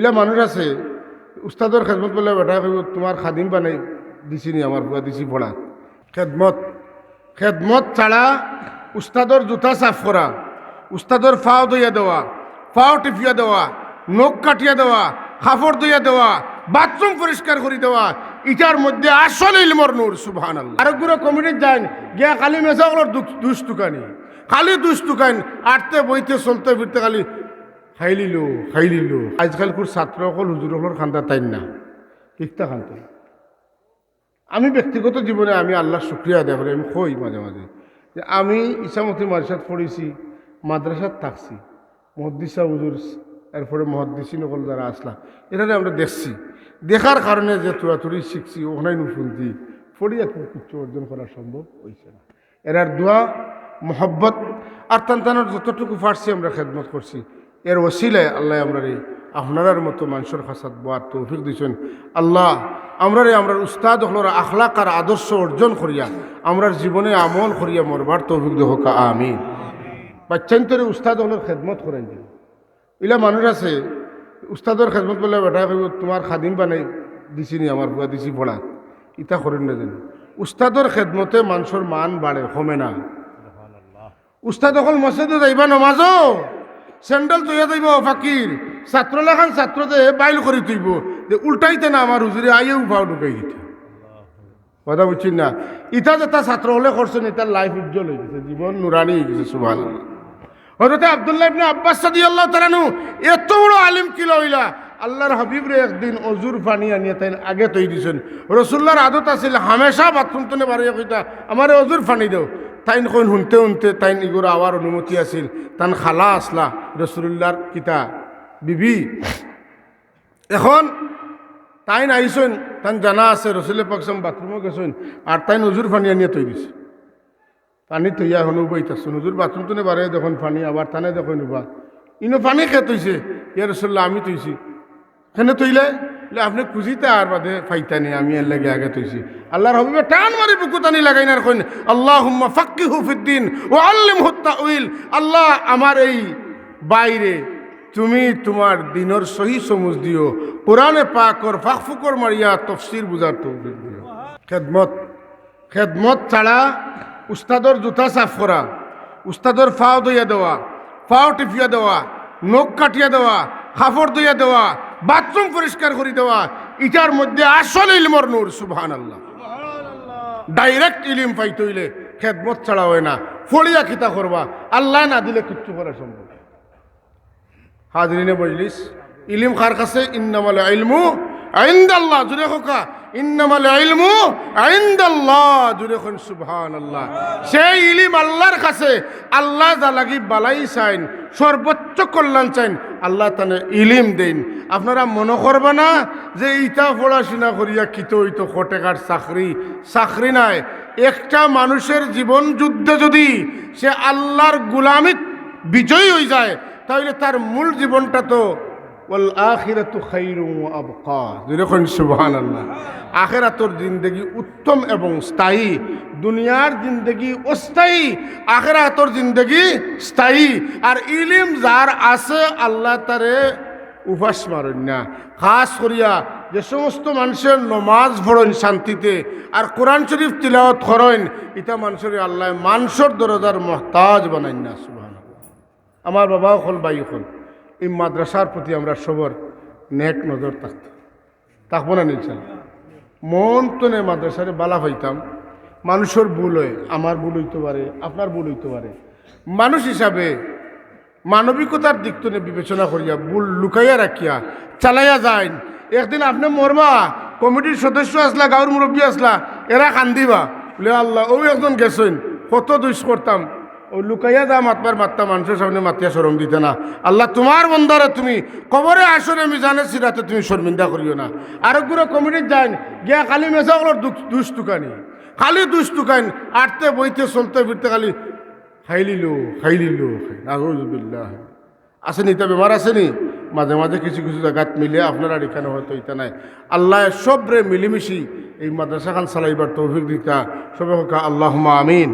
এলা মানুষ আছে উস্তাদর খেদমত বলে বেটা তোমার খাদিম বানাই দিছি নি আমার বুয়া দিছি পড়া খেদমত খেদমত ছাড়া উস্তাদর জুতা সাফ করা উস্তাদর ফাও দইয়া দেওয়া, ফাও টিপিয়া দেওয়া, নখ কাটিয়া দেওয়া কাপড় দইয়া দেওয়া বাথরুম পরিষ্কার করে দেওয়া ইটার মধ্যে আসল ইলমর নূর সুবহান আল্লাহ আরেকগুলো কমিটির যান গিয়া খালি মেসাগুলোর দুষ টুকানি খালি দুষ টুকান আটতে বইতে চলতে ফিরতে খালি খাইলিলো খাইলিলো আজকাল কুর ছাত্র অকল হুজুর অকল খান্দা তাই না। কিকটা খান্তা আমি ব্যক্তিগত জীবনে আমি আল্লাহ শুক্রিয়া আদায় করি আমি কই মাঝে মাঝে যে আমি ইসামতি মাদ্রাসাত পড়েছি মাদ্রাসাত থাকছি মহদ্দিসা হুজুর এরপরে মহদ্দিসি নকল যারা আসলা এখানে আমরা দেখছি। দেখার কারণে যে তুরাতুরি শিখছি ওখানে নুফুনতি পড়িয়া খুব কিছু অর্জন করা সম্ভব হয়েছে না। এরার দোয়া, মোহব্বত, আর তান্তানোর যতটুকু পারছি আমরা খেদমত করছি। এর ওসিলায় আল্লাহ আমরা রে আপনার মতো মানুষের খাসাত বোয়ার তৌফিক দিচ্ছেন আল্লাহ আমরা রে আমরা উস্তাদ হলোর আখলাক আর আদর্শ অর্জন করিয়া আমরার জীবনে আমল করিয়া মরবার তৌফিক দেহ কা আমি বাচ্চান্তরে উস্তাদ হলোর খেদমত করেন ইলা মানুষ আছে উস্তাদর খেদমত বলে বেটা কইব, তোমার খাদিম বানাই দিছি নি, আমার বুয়া দিছি পড়া। ইটা করেন না যেন। উস্তাদর খেদমতে মানুষের মান বাড়ে কমে না। উস্তাদ অকল মসজিদে যাইবা নমাজও স্যান্ডেল তৈয়া যাইব ফাকির। ছাত্র লেখান ছাত্রতে বাইল করে তুইব যে উল্টাইতে না আমার হুজুরে আইয়ে ভাও ঢুকাই দিতে। কথা বুঝছি না? ইটা যেটা ছাত্র হলে করছেন এটার লাইফ উজ্জ্বল হয়ে গেছে, জীবন নুরানি হয়ে গেছে সুভান হজরতে আবদুল্লাহ ইবনে আব্বাস সাদি আল্লাহ তালানু এত বড় আলিম কিলো হইলা আল্লাহর হাবিবরে একদিন অজুর পানি আনিয়ে তাই আগে তৈ দিছেন। রসুল্লাহর আদত আছিল হামেশা বাথরুম তনে বাড়িয়ে কইতা, আমার অজুর পানি দেও। তাইন কইন শুনতে শুনতে তাইন ইগুর আওয়ার অনুমতি আছিল। তান খালা আসলা রসুল্লাহর কিতা। বিবি, এখন তাইন আইসেন তান জানা আছে, রসুলের পাকসাম বাথরুমও গেছেন আর তাইন অজুর পানি আনিয়ে তৈ দিছে। পানি তৈয়া হনু বইতাছ নজুর বাথরুম তো বারে দেখুন পানি আবার টানে দেখুন বা ইনো পানি খেয়ে তৈছে ইয়া রসল্লা আমি তৈছি কেন তৈলে আপনি খুঁজিতে আর বাদে ফাইতানি আমি এর লাগে আগে তৈছি আল্লাহর হবিবে টান মারি বুকু টানি লাগাই না কইন আল্লাহ হুম্মা ফাক্কি হুফিদ্দিন ও আল্লিম হত্যা উইল আল্লাহ আমার এই বাইরে, তুমি তোমার দিনর সহি সমুজ দিও। কোরআনে পাকর ফাকফুকর মারিয়া তফসির বুঝার তৌফিক দিও। খেদমত খেদমত ছাড়া উস্তাদর জুতা সাফ করা, উস্তাদর ফাও দইয়া দেওয়া, ফাও টিপিয়া দেওয়া, নখ কাটিয়া দেওয়া কাপড় দইয়া দেওয়া বাথরুম পরিষ্কার করে দেওয়া ইটার মধ্যে আসল ইলমর নূর সুবহান আল্লাহ ডাইরেক্ট ইলিম পাইতে হইলে খেদমত ছাড়া হয় না ফড়িয়া খিতা করবা আল্লাহ না দিলে কিচ্ছু করা সম্ভব হাজরিনে বজলিস ইলিম খার কাছে? ইন্নামাল ইলমু আইন্দাল্লাহ জুড়ে হোকা। ইন্নামাল ইলমু আইন্দাল্লাহ জুড়ে খন সুবহানাল্লাহ। সেই ইলিম আল্লাহর কাছে, আল্লাহ যা লাগি বালাই চাইন, সর্বোচ্চ কল্যাণ চাইন, আল্লাহ তানে ইলিম দেন আপনারা মনে করবে না যে ইটা পড়াশোনা করিয়া কিতো হইতো খটেকার চাকরি? চাকরি নাই। একটা মানুষের জীবন যুদ্ধে যদি সে আল্লাহর গুলামিত বিজয়ী হয়ে যায় তাহলে তার মূল জীবনটা তো ওল আখিরাতু খাইরু আবকা। যেরকম সুবহান আল্লাহ আখেরাতর জিন্দগি উত্তম এবং স্থায়ী। দুনিয়ার জিন্দগি অস্থায়ী, আখেরাতর জিন্দগি স্থায়ী। আর ইলিম যার আছে, আল্লাহ তারে উপাস মারেন খাস করিয়া যে সমস্ত মানুষের নমাজ পড়েন শান্তিতে, আর কোরআন শরীফ তিলাওয়াত করেন ইটা মানুষের আল্লাহ মানসর দরজার মহতাজ বানাইন না সুবহান আমার বাবাও হল বাই হল। এই মাদ্রাসার প্রতি আমরা সবর নেক নজর থাকত। থাকব না নিচাল মন তো নে মাদ্রাসারে বালা পাইতাম। মানুষের ভুল হয়, আমার ভুল হইতে পারে, আপনার ভুল হইতে পারে। মানুষ হিসাবে মানবিকতার দিক তো বিবেচনা করিয়া, ভুল লুকাইয়া রাখিয়া, চালাইয়া যায় একদিন আপনি মরবা, কমিটির সদস্য আসলা গাঁর মুরব্বী আসলা, এরা কান্দিবা। বলে, আল্লাহ, ও একজন গেছেন, কত দুষ করতাম। ও লুকাইয়া যা মাতবার মাত্তা মানুষের সামনে মাতিয়া সরম দিতে না। আল্লাহ তোমার বন্দারে তুমি কবরে আসরে মিজানের সিরাতে তুমি শর্মিন্দা করিও না। আরেকগুলো কমিটির যান গিয়া খালি মেসাগুলোর দুষ টুকানি। খালি দুষ টুকাইন, আটতে, বইতে, চলতে, ফিরতে খালি খাইলিলো খাইলিলো আজবিল্লাহ আসেনি তা বেমার আসেনি? মাঝে মাঝে কিছু কিছু জায়গাত মিলে আপনারা এখানে হয়তো ইটা নাই। আল্লাহ সবরে মিলিমিশি এই মাদ্রাসা খান চালাইবার তৌফিক দিতা। সবে হোক আল্লাহ আমিন।